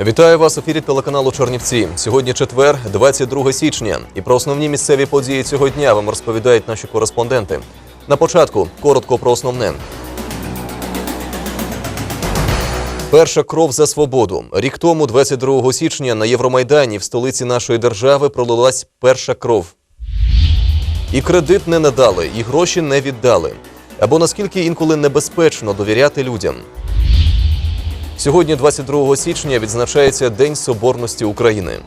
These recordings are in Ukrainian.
Вітаю вас ефірі телеканалу Чорнівці. Сьогодні четвер, 22 січня. І про основні місцеві події цього дня вам розповідають наші кореспонденти. На початку коротко про основне. Перша кров за свободу. Рік тому, 22 січня, на Євромайдані в столиці нашої держави пролилась перша кров. І кредит не надали, і гроші не віддали. Або наскільки інколи небезпечно довіряти людям. Сьогодні, 22 січня, відзначається День Соборності України.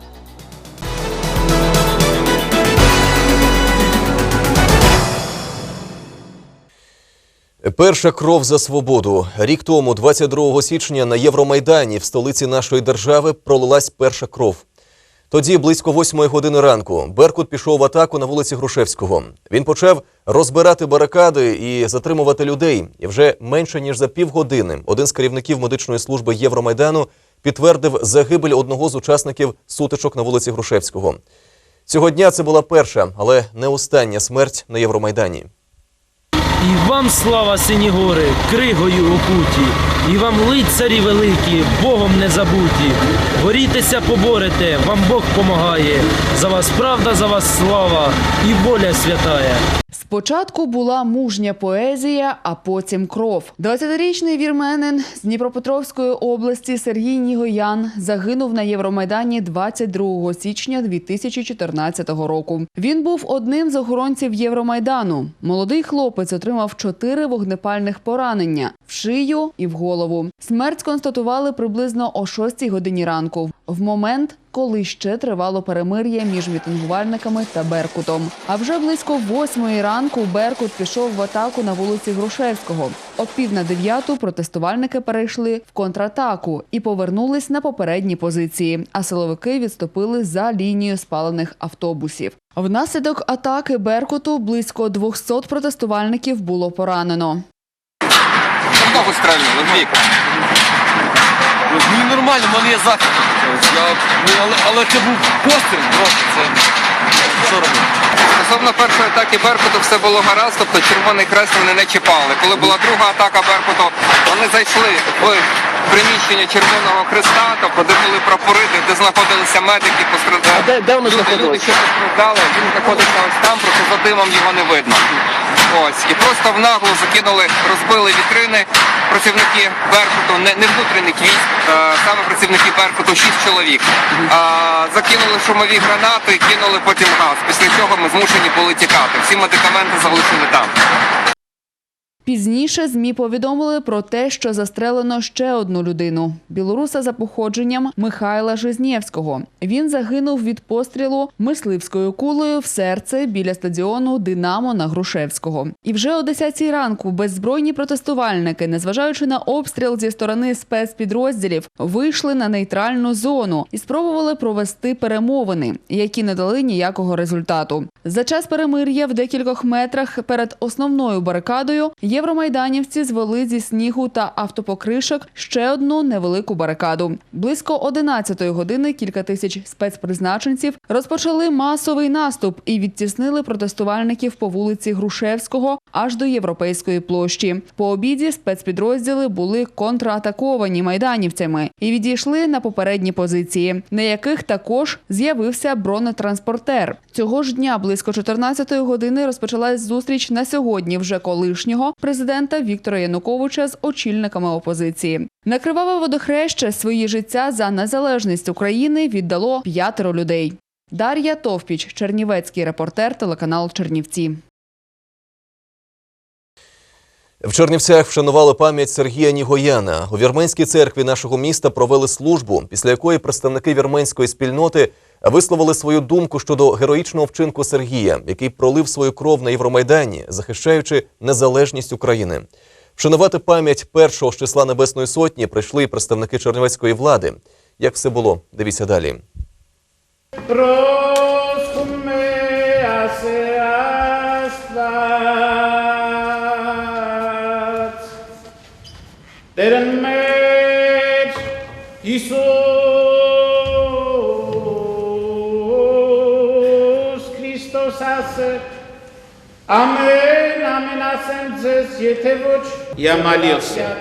Перша кров за свободу. Рік тому, 22 січня, на Євромайдані в столиці нашої держави пролилась перша кров. Тоді, близько восьмої години ранку, Беркут пішов в атаку на вулиці Грушевського. Він почав розбирати барикади і затримувати людей. І вже менше ніж за півгодини один з керівників медичної служби Євромайдану підтвердив загибель одного з учасників сутичок на вулиці Грушевського. Цього дня це була перша, але не остання смерть на Євромайдані. І вам слава сині гори, кригою окуті, і вам лицарі великі, Богом не забуті. Борітеся, поборете, вам Бог помагає. За вас правда, за вас слава і воля святая. Спочатку була мужня поезія, а потім кров. 20-річний вірменин з Дніпропетровської області Сергій Нігоян загинув на Євромайдані 22 січня 2014 року. Він був одним з охоронців Євромайдану. Молодий хлопець отримав чотири вогнепальних поранення в шию і в голову. Смерть констатували приблизно о 6 годині ранку. В момент коли ще тривало перемир'я між мітингувальниками та Беркутом. А вже близько восьмої ранку Беркут пішов в атаку на вулиці Грушевського. О пів на дев'яту протестувальники перейшли в контратаку і повернулись на попередні позиції. А силовики відступили за лінію спалених автобусів. Внаслідок атаки Беркуту близько 200 протестувальників було поранено. Много стрельнули, двійка. Ну нормально, в мене є захист. Я, ну, але, але це був постріл, просто це. Що робити? Стосовно першої атаки Беркуту все було гаразд, тобто Червоний крест вони не чіпали. Коли була друга атака Беркуту, вони зайшли в приміщення Червоного Хреста, тобто де були прапори, де, де знаходилися медики, постраждали. де- де вони люди, люди, що постраждали, він знаходиться ось там, просто за димом його не видно. Ось. І просто в наглу закинули, розбили вітрини працівники Беркуту, не, не внутрішніх військ, а саме працівники Беркуту, 6 чоловік. А, закинули шумові гранати, кинули потім газ. Після чого ми змушені були тікати. Всі медикаменти залишили там. Пізніше ЗМІ повідомили про те, що застрелено ще одну людину білоруса за походженням Михайла Жизнєвського. Він загинув від пострілу мисливською кулею в серце біля стадіону Динамо на Грушевського. І вже о 10 ранку беззбройні протестувальники, незважаючи на обстріл зі сторони спецпідрозділів, вийшли на нейтральну зону і спробували провести перемовини, які не дали ніякого результату. За час перемир'я в декількох метрах перед основною барикадою євромайданівці звели зі снігу та автопокришок ще одну невелику барикаду. Близько 11-ї години кілька тисяч спецпризначенців розпочали масовий наступ і відтіснили протестувальників по вулиці Грушевського аж до європейської площі. По обіді спецпідрозділи були контратаковані майданівцями і відійшли на попередні позиції, на яких також з'явився бронетранспортер. Цього ж дня близько 14-ї години розпочалась зустріч на сьогодні вже колишнього президента Віктора Януковича з очільниками опозиції. На криваве водохреще свої життя за незалежність України віддало п'ятеро людей. Дар'я Товпіч, Чернівецький репортер, телеканал Чернівці. В Чернівцях вшанували пам'ять Сергія Нігояна. У вірменській церкві нашого міста провели службу, після якої представники вірменської спільноти висловили свою думку щодо героїчного вчинку Сергія, який пролив свою кров на Євромайдані, захищаючи незалежність України. Вшанувати пам'ять першого з числа Небесної Сотні прийшли і представники чернівецької влади. Як все було? Дивіться далі. Проскумеася. 때렸네 Հիսուս Քրիստոս ասը Ամեն, ամեն я молился.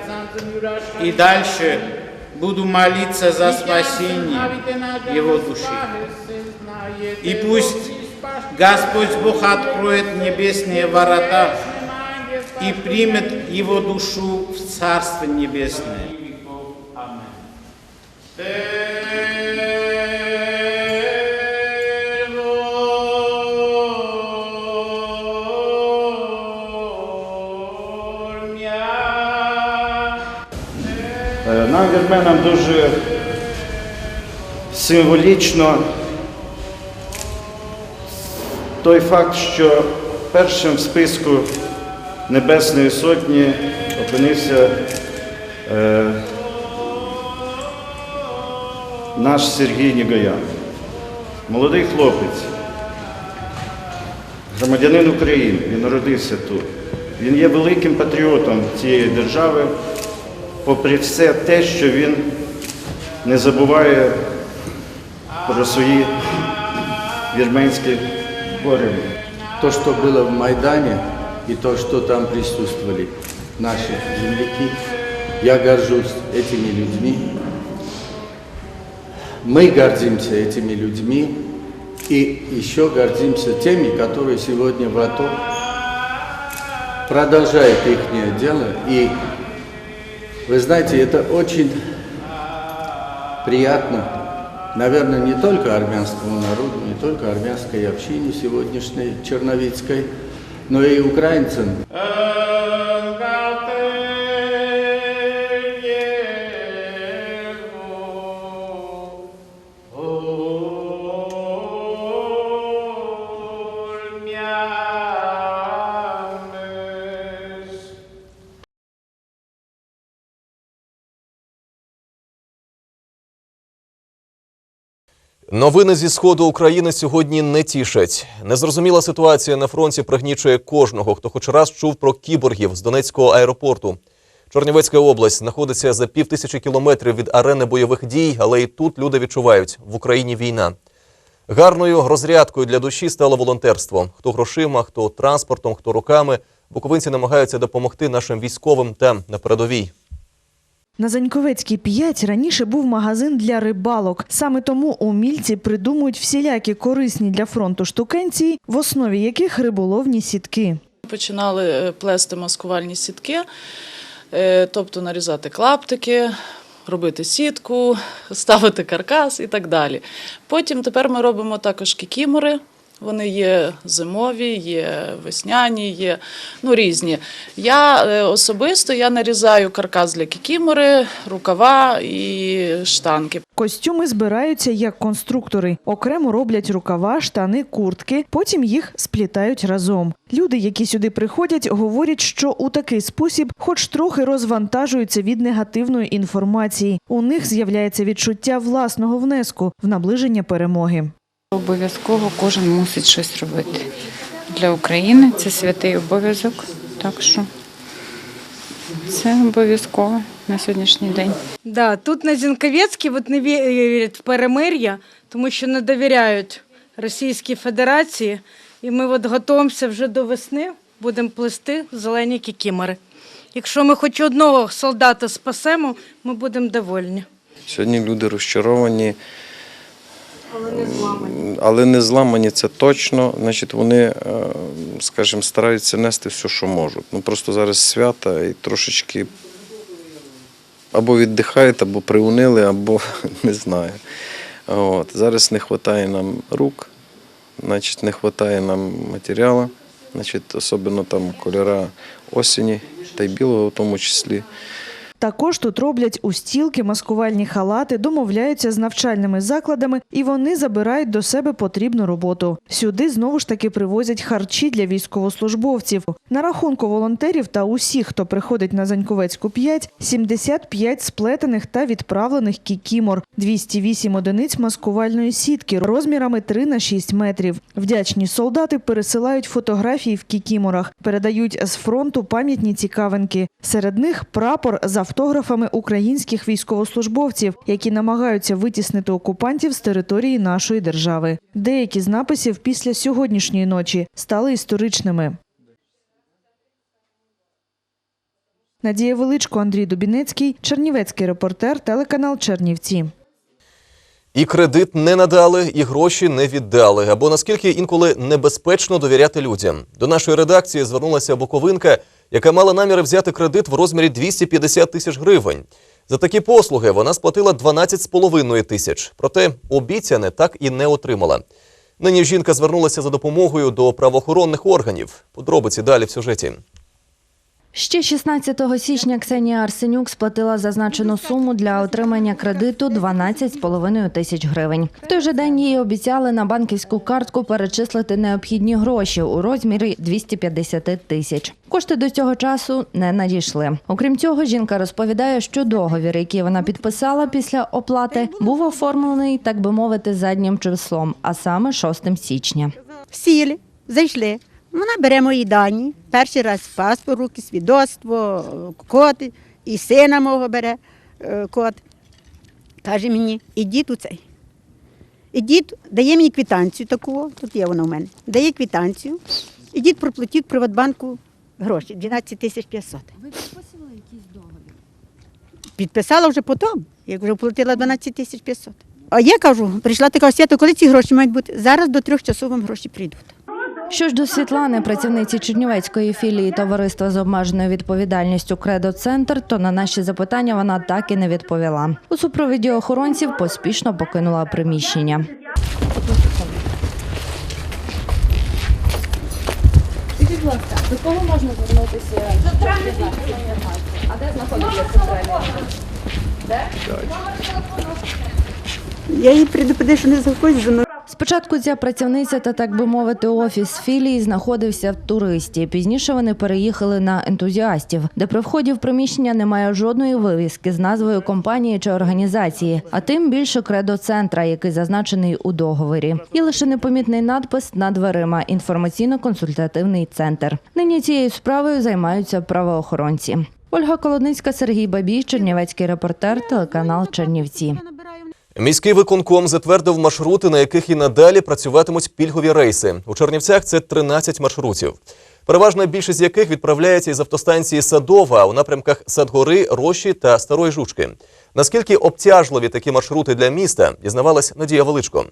И дальше буду молиться за спасение его души. И пусть Господь Бог откроет небесные ворота, и примет его душу в Царство Небесное. Е, Нам вірменам дуже символічно той факт, що першим в списку Небесної Сотні опинився е, наш Сергій Нігоян. Молодий хлопець, громадянин України, він народився тут. Він є великим патріотом цієї держави, попри все те, що він не забуває про свої вірменські корені. То, что было в Майдане и то, что там присутствовали наши земляки, я горжусь этими людьми. Мы гордимся этими людьми и еще гордимся теми, которые сегодня в АТО продолжают их дело. И вы знаете, это очень приятно, наверное, не только армянскому народу, не только армянской общине сегодняшней черновицкой, но и украинцам. Новини зі сходу України сьогодні не тішать. Незрозуміла ситуація на фронті пригнічує кожного, хто хоч раз чув про кіборгів з Донецького аеропорту. Чорнівецька область знаходиться за пів тисячі кілометрів від арени бойових дій, але і тут люди відчувають в Україні війна. Гарною розрядкою для душі стало волонтерство. Хто грошима, хто транспортом, хто руками. Буковинці намагаються допомогти нашим військовим там на передовій. На Заньковецькій 5 раніше був магазин для рибалок. Саме тому умільці придумують всілякі корисні для фронту штукенції, в основі яких риболовні сітки. Починали е, плести маскувальні сітки, е, тобто нарізати клаптики, робити сітку, ставити каркас і так далі. Потім тепер ми робимо також кікімори. Вони є зимові, є весняні, є ну, різні. Я е, особисто я нарізаю каркас для кікімори, рукава і штанки. Костюми збираються як конструктори. Окремо роблять рукава, штани, куртки, потім їх сплітають разом. Люди, які сюди приходять, говорять, що у такий спосіб, хоч трохи розвантажуються від негативної інформації. У них з'являється відчуття власного внеску в наближення перемоги. Обов'язково кожен мусить щось робити. Для України це святий обов'язок, так що це обов'язково на сьогоднішній день. Да, тут на Зінковецькій от не вірять в перемир'я, тому що не довіряють Російській Федерації. І ми от готуємося вже до весни, будемо плести зелені кікімори. Якщо ми хоч одного солдата спасемо, ми будемо довольні. Сьогодні люди розчаровані. Але не зламані це точно. Значить, вони, е, скажімо, стараються нести все, що можуть. Ну просто зараз свята і трошечки або віддихають, або приунили, або не знаю. От. Зараз не вистачає нам рук, значить, не вистачає нам матеріалу, значить, особливо там кольора осені та й білого в тому числі. Також тут роблять устілки, маскувальні халати, домовляються з навчальними закладами, і вони забирають до себе потрібну роботу. Сюди знову ж таки привозять харчі для військовослужбовців. На рахунку волонтерів та усіх, хто приходить на Заньковецьку 5, 75 сплетених та відправлених кікімор, 208 одиниць маскувальної сітки розмірами 3 на 6 метрів. Вдячні солдати пересилають фотографії в кікіморах, передають з фронту пам'ятні цікавинки. Серед них прапор з автографами українських військовослужбовців, які намагаються витіснити окупантів з території нашої держави. Деякі з написів після сьогоднішньої ночі стали історичними. Надія Величко, Андрій Дубінецький, Чернівецький репортер, телеканал Чернівці. І кредит не надали, і гроші не віддали. Або наскільки інколи небезпечно довіряти людям. До нашої редакції звернулася Буковинка, яка мала наміри взяти кредит в розмірі 250 тисяч гривень. За такі послуги вона сплатила 12,5 тисяч. Проте обіцяне так і не отримала. Нині жінка звернулася за допомогою до правоохоронних органів. Подробиці далі в сюжеті. Ще 16 січня Ксенія Арсенюк сплатила зазначену суму для отримання кредиту 12,5 тисяч гривень. В той же день їй обіцяли на банківську картку перечислити необхідні гроші у розмірі 250 тисяч. Кошти до цього часу не надійшли. Окрім цього, жінка розповідає, що договір, який вона підписала після оплати, був оформлений, так би мовити, заднім числом, а саме 6 січня. Сіли, зайшли. Вона бере мої дані. Перший раз паспорт, руки, свідоцтво, код, і сина мого бере е, код. Каже мені, ідіть у цей. Ідіть, дає мені квитанцію таку, тут є вона у мене. Дає квитанцію. Ідіть проплатіть Приватбанку гроші 12 тисяч 500. Ви підписували якийсь договір? Підписала вже потім, як вже платила 12 тисяч 500. А я кажу, прийшла така свято, коли ці гроші мають бути? Зараз до трьох часов вам гроші прийдуть. Що ж до Світлани, працівниці Чернівецької філії товариства з обмеженою відповідальністю Кредо Центр, то на наші запитання вона так і не відповіла. У супровіді охоронців поспішно покинула приміщення. До кого можна звернутися? А де знаходиться центральний? Де? Я їй предупредила, що не заходжу. Спочатку ця працівниця та так би мовити офіс філії знаходився в туристі. Пізніше вони переїхали на ентузіастів, де при вході в приміщення немає жодної вивіски з назвою компанії чи організації, а тим більше кредо центра, який зазначений у договорі. Є лише непомітний надпис над дверима інформаційно-консультативний центр. Нині цією справою займаються правоохоронці. Ольга Колодницька, Сергій Бабій, Чернівецький репортер, телеканал Чернівці. Міський виконком затвердив маршрути, на яких і надалі працюватимуть пільгові рейси. У Чернівцях це 13 маршрутів. Переважна більшість яких відправляється із автостанції Садова у напрямках Садгори, Рощі та Старої Жучки. Наскільки обтяжливі такі маршрути для міста, дізнавалась Надія Величко.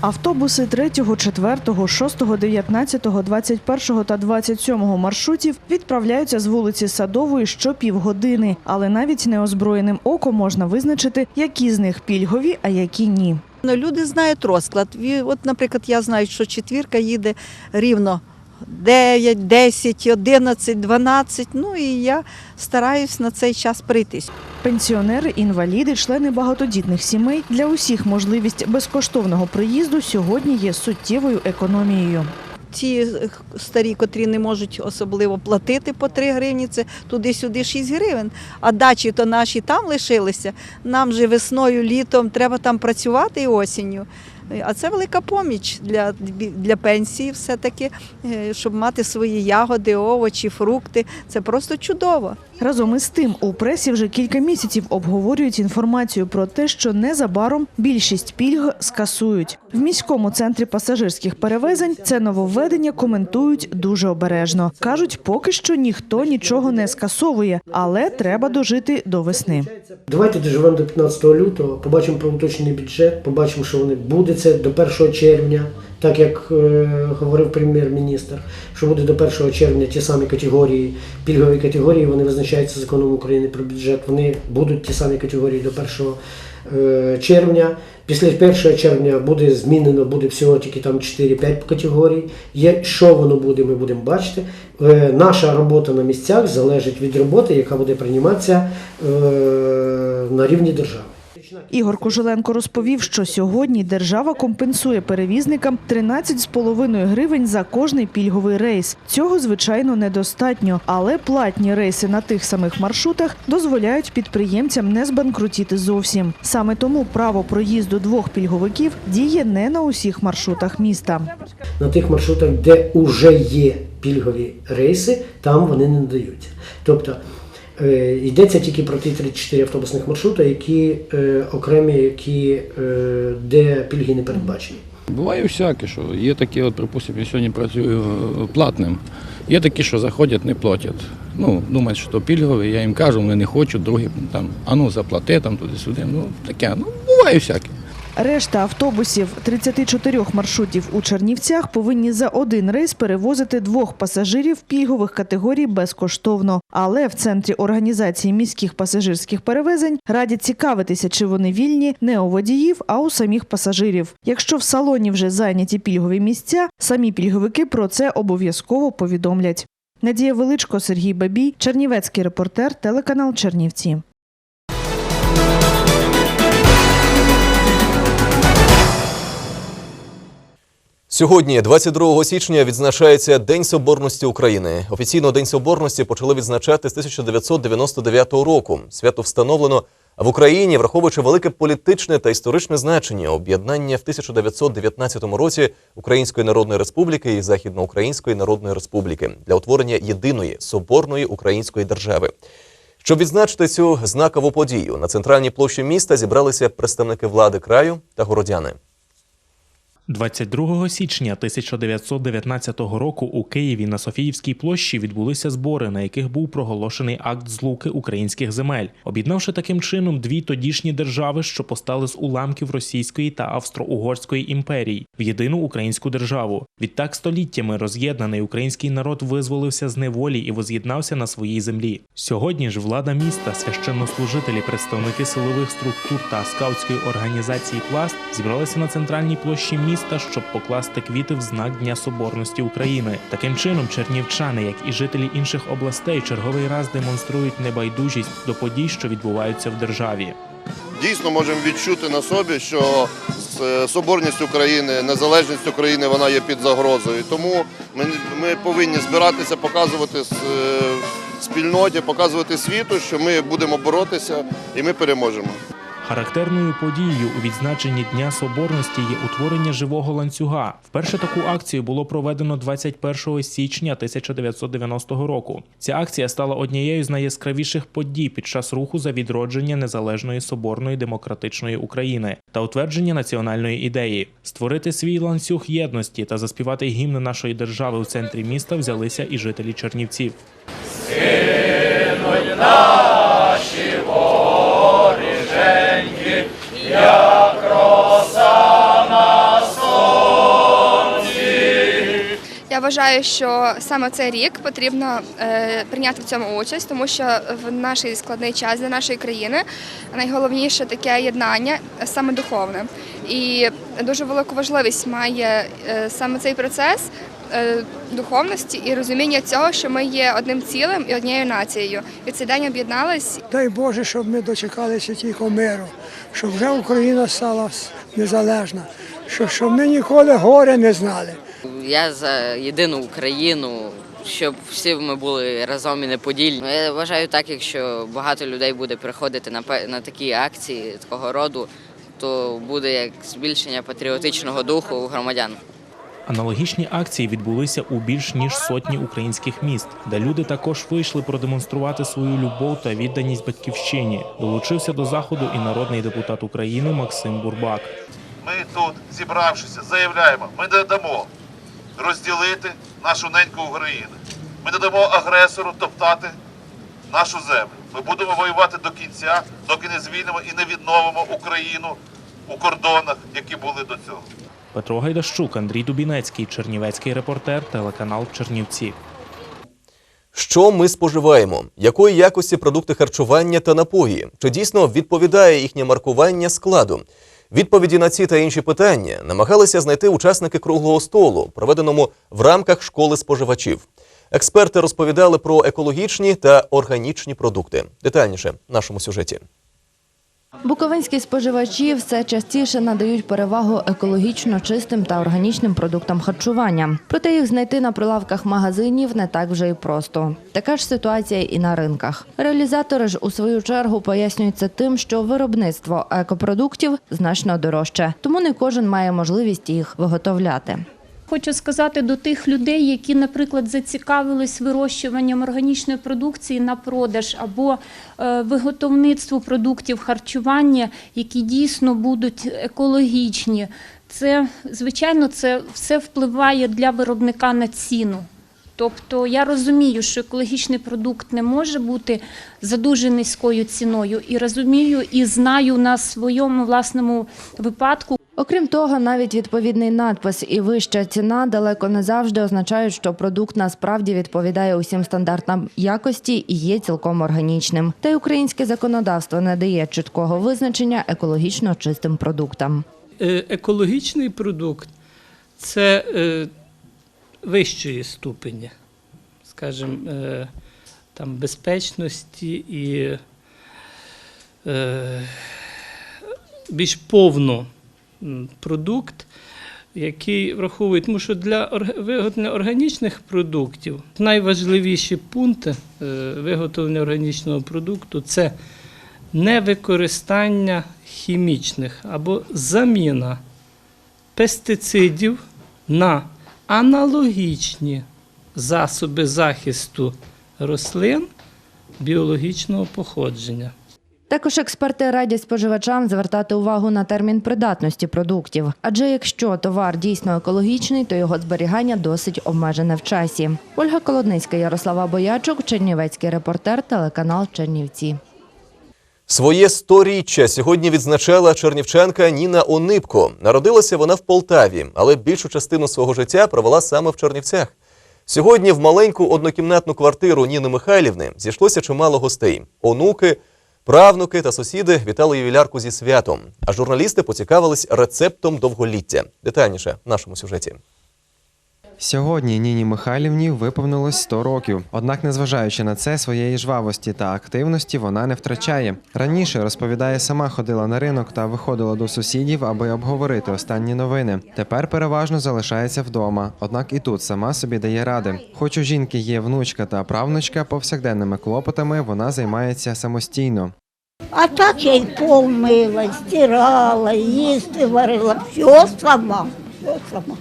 Автобуси 3, 4, 6, 19, 21 та 27 маршрутів відправляються з вулиці Садової щопівгодини, але навіть неозброєним оком можна визначити, які з них пільгові, а які ні. Ну, люди знають розклад. От, наприклад, я знаю, що четвірка їде рівно 9, 10, 11, 12. Ну і я стараюсь на цей час прийти. Пенсіонери, інваліди, члени багатодітних сімей для усіх можливість безкоштовного приїзду сьогодні є суттєвою економією. Ті е, старі, котрі не можуть особливо платити по 3 гривні, це туди-сюди 6 гривень. А дачі то наші там лишилися. Нам же весною, літом треба там працювати і осінню. А це велика поміч для, для пенсії, все-таки, е, щоб мати свої ягоди, овочі, фрукти. Це просто чудово. Разом із тим, у пресі вже кілька місяців обговорюють інформацію про те, що незабаром більшість пільг скасують. В міському центрі пасажирських перевезень це нововведення коментують дуже обережно. кажуть, поки що ніхто нічого не скасовує, але треба дожити до весни. Давайте доживемо до 15 лютого, побачимо про бюджет, побачимо, що вони буде це до 1 червня, так як е, говорив прем'єр-міністр, що буде до 1 червня ті самі категорії, пільгові категорії, вони визначаються законом України про бюджет. Вони будуть ті самі категорії до 1 е, червня. Після 1 червня буде змінено, буде всього тільки там 4-5 категорій. Є, що воно буде, ми будемо бачити. Е, наша робота на місцях залежить від роботи, яка буде прийматися е, на рівні держави. Ігор Кожеленко розповів, що сьогодні держава компенсує перевізникам 13,5 гривень за кожний пільговий рейс. Цього звичайно недостатньо, але платні рейси на тих самих маршрутах дозволяють підприємцям не збанкрутіти зовсім. Саме тому право проїзду двох пільговиків діє не на усіх маршрутах міста. На тих маршрутах, де вже є пільгові рейси, там вони не надаються. Тобто йдеться тільки про ті 34 автобусних маршрути, які е, окремі, які, е, де пільги не передбачені. Буває всяке, що є такі, от, припустимо, я сьогодні працюю е, платним. Є такі, що заходять, не платять. ну, думають, що то пільгові, я їм кажу, вони не хочуть, другі там, а ну заплати там туди-сюди. Ну, таке, ну, буває всяке. Решта автобусів 34 маршрутів у Чернівцях повинні за один рейс перевозити двох пасажирів пільгових категорій безкоштовно. Але в центрі організації міських пасажирських перевезень радять цікавитися, чи вони вільні не у водіїв, а у самих пасажирів. Якщо в салоні вже зайняті пільгові місця, самі пільговики про це обов'язково повідомлять. Надія Величко, Сергій Бабій, Чернівецький репортер, телеканал Чернівці. Сьогодні, 22 січня, відзначається День Соборності України. Офіційно День Соборності почали відзначати з 1999 року. Свято встановлено в Україні, враховуючи велике політичне та історичне значення об'єднання в 1919 році Української Народної Республіки і Західноукраїнської Народної Республіки для утворення єдиної соборної української держави. Щоб відзначити цю знакову подію, на центральній площі міста зібралися представники влади краю та городяни. 22 січня 1919 року у Києві на Софіївській площі відбулися збори, на яких був проголошений акт злуки українських земель, об'єднавши таким чином дві тодішні держави, що постали з уламків Російської та Австро-Угорської імперій, в єдину українську державу. Відтак століттями роз'єднаний український народ визволився з неволі і воз'єднався на своїй землі. Сьогодні ж влада міста, священнослужителі, представники силових структур та скаутської організації Пласт зібралися на центральній площі міста, щоб покласти квіти в знак Дня Соборності України. Таким чином, чернівчани, як і жителі інших областей, черговий раз демонструють небайдужість до подій, що відбуваються в державі. дійсно можемо відчути на собі, що е, соборність України, незалежність України вона є під загрозою. Тому ми, ми повинні збиратися, показувати е, спільноті, показувати світу, що ми будемо боротися і ми переможемо. Характерною подією у відзначенні Дня Соборності є утворення живого ланцюга. Вперше таку акцію було проведено 21 січня 1990 року. Ця акція стала однією з найяскравіших подій під час руху за відродження незалежної соборної демократичної України та утвердження національної ідеї. Створити свій ланцюг єдності та заспівати гімн нашої держави у центрі міста взялися і жителі Чернівців. наші як роса на сонці. Я вважаю, що саме цей рік потрібно е, прийняти в цьому участь, тому що в наш складний час для нашої країни найголовніше таке єднання саме духовне. І дуже велику важливість має е, саме цей процес духовності і розуміння цього, що ми є одним цілим і однією нацією. І цей день об'єднались Дай Боже, щоб ми дочекалися тільки миру, щоб вже Україна стала незалежна, щоб, щоб ми ніколи горя не знали. Я за єдину Україну, щоб всі ми були разом і неподільні. Я вважаю так, якщо багато людей буде приходити на на такі акції такого роду, то буде як збільшення патріотичного духу у громадян. Аналогічні акції відбулися у більш ніж сотні українських міст, де люди також вийшли продемонструвати свою любов та відданість батьківщині. Долучився до заходу і народний депутат України Максим Бурбак. Ми тут, зібравшися, заявляємо, ми не дамо розділити нашу неньку Україну. Ми не дамо агресору топтати нашу землю. Ми будемо воювати до кінця, доки не звільнимо і не відновимо Україну у кордонах, які були до цього. Петро Гайдащук, Андрій Дубінецький, Чернівецький репортер, телеканал Чернівці. Що ми споживаємо? Якої якості продукти харчування та напої? Чи дійсно відповідає їхнє маркування складу? Відповіді на ці та інші питання намагалися знайти учасники круглого столу, проведеному в рамках школи споживачів. Експерти розповідали про екологічні та органічні продукти. Детальніше в нашому сюжеті. Буковинські споживачі все частіше надають перевагу екологічно чистим та органічним продуктам харчування. Проте їх знайти на прилавках магазинів не так вже й просто. Така ж ситуація і на ринках. Реалізатори ж у свою чергу пояснюють це тим, що виробництво екопродуктів значно дорожче, тому не кожен має можливість їх виготовляти. Хочу сказати до тих людей, які, наприклад, зацікавились вирощуванням органічної продукції на продаж або е, виготовництву продуктів харчування, які дійсно будуть екологічні. Це, звичайно, це все впливає для виробника на ціну. Тобто я розумію, що екологічний продукт не може бути за дуже низькою ціною, і розумію і знаю на своєму власному випадку, Окрім того, навіть відповідний надпис і вища ціна далеко не завжди означають, що продукт насправді відповідає усім стандартам якості і є цілком органічним. Та й українське законодавство не дає чіткого визначення екологічно чистим продуктам. Е, екологічний продукт це е, вищої ступені, скажімо, е, там, безпечності і більш повно продукт, який враховує, тому що для виготовлення органічних продуктів найважливіші пункти е, виготовлення органічного продукту це невикористання хімічних або заміна пестицидів на аналогічні засоби захисту рослин біологічного походження. Також експерти радять споживачам звертати увагу на термін придатності продуктів. Адже якщо товар дійсно екологічний, то його зберігання досить обмежене в часі. Ольга Колодницька, Ярослава Боячук, Чернівецький репортер, телеканал Чернівці. Своє сторіччя сьогодні відзначала чернівчанка Ніна Онипко. Народилася вона в Полтаві, але більшу частину свого життя провела саме в Чернівцях. Сьогодні в маленьку однокімнатну квартиру Ніни Михайлівни зійшлося чимало гостей: онуки, правнуки та сусіди вітали ювілярку зі святом. А журналісти поцікавились рецептом довголіття. Детальніше в нашому сюжеті. Сьогодні Ніні Михайлівні виповнилось 100 років. Однак, незважаючи на це, своєї жвавості та активності вона не втрачає. Раніше розповідає, сама ходила на ринок та виходила до сусідів, аби обговорити останні новини. Тепер переважно залишається вдома. Однак і тут сама собі дає ради. Хоч у жінки є внучка та правнучка, повсякденними клопотами вона займається самостійно. А так я й пол мила, стирала, їсти варила, все сама, все сама.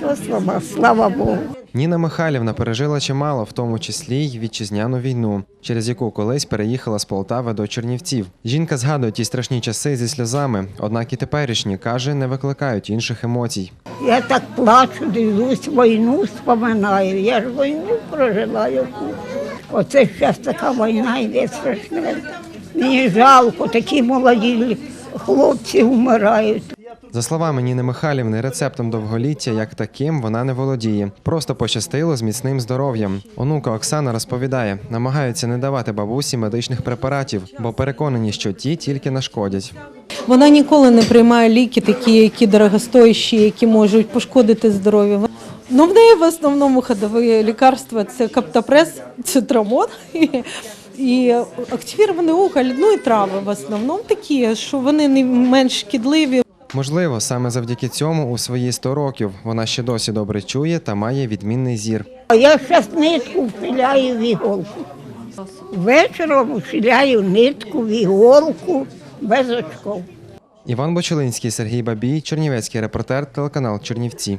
Все сама, слава Богу. Ніна Михайлівна пережила чимало, в тому числі й вітчизняну війну, через яку колись переїхала з Полтави до Чернівців. Жінка згадує ті страшні часи зі сльозами, однак і теперішні каже, не викликають інших емоцій. Я так плачу, дивлюсь, війну споминаю. Я ж війну прожила яку. Оце зараз така війна йде страшна. Мені жалко, такі молоді хлопці вмирають. За словами Ніни Михайлівни, рецептом довголіття як таким вона не володіє. Просто пощастило з міцним здоров'ям. Онука Оксана розповідає, намагаються не давати бабусі медичних препаратів, бо переконані, що ті тільки нашкодять. Вона ніколи не приймає ліки, такі, які дорогостоящі, які можуть пошкодити здоров'я. Ну, в неї в основному ходові лікарства це каптопрес, цитрамон і активірований окаль, ну і трави в основному такі, що вони не менш шкідливі. Можливо, саме завдяки цьому у свої 100 років вона ще досі добре чує та має відмінний зір. А я зараз нитку вхиляю в іголку. Вечором вхиляю нитку в іголку без очков. Іван Бочелинський, Сергій Бабій, Чернівецький репортер, телеканал Чернівці.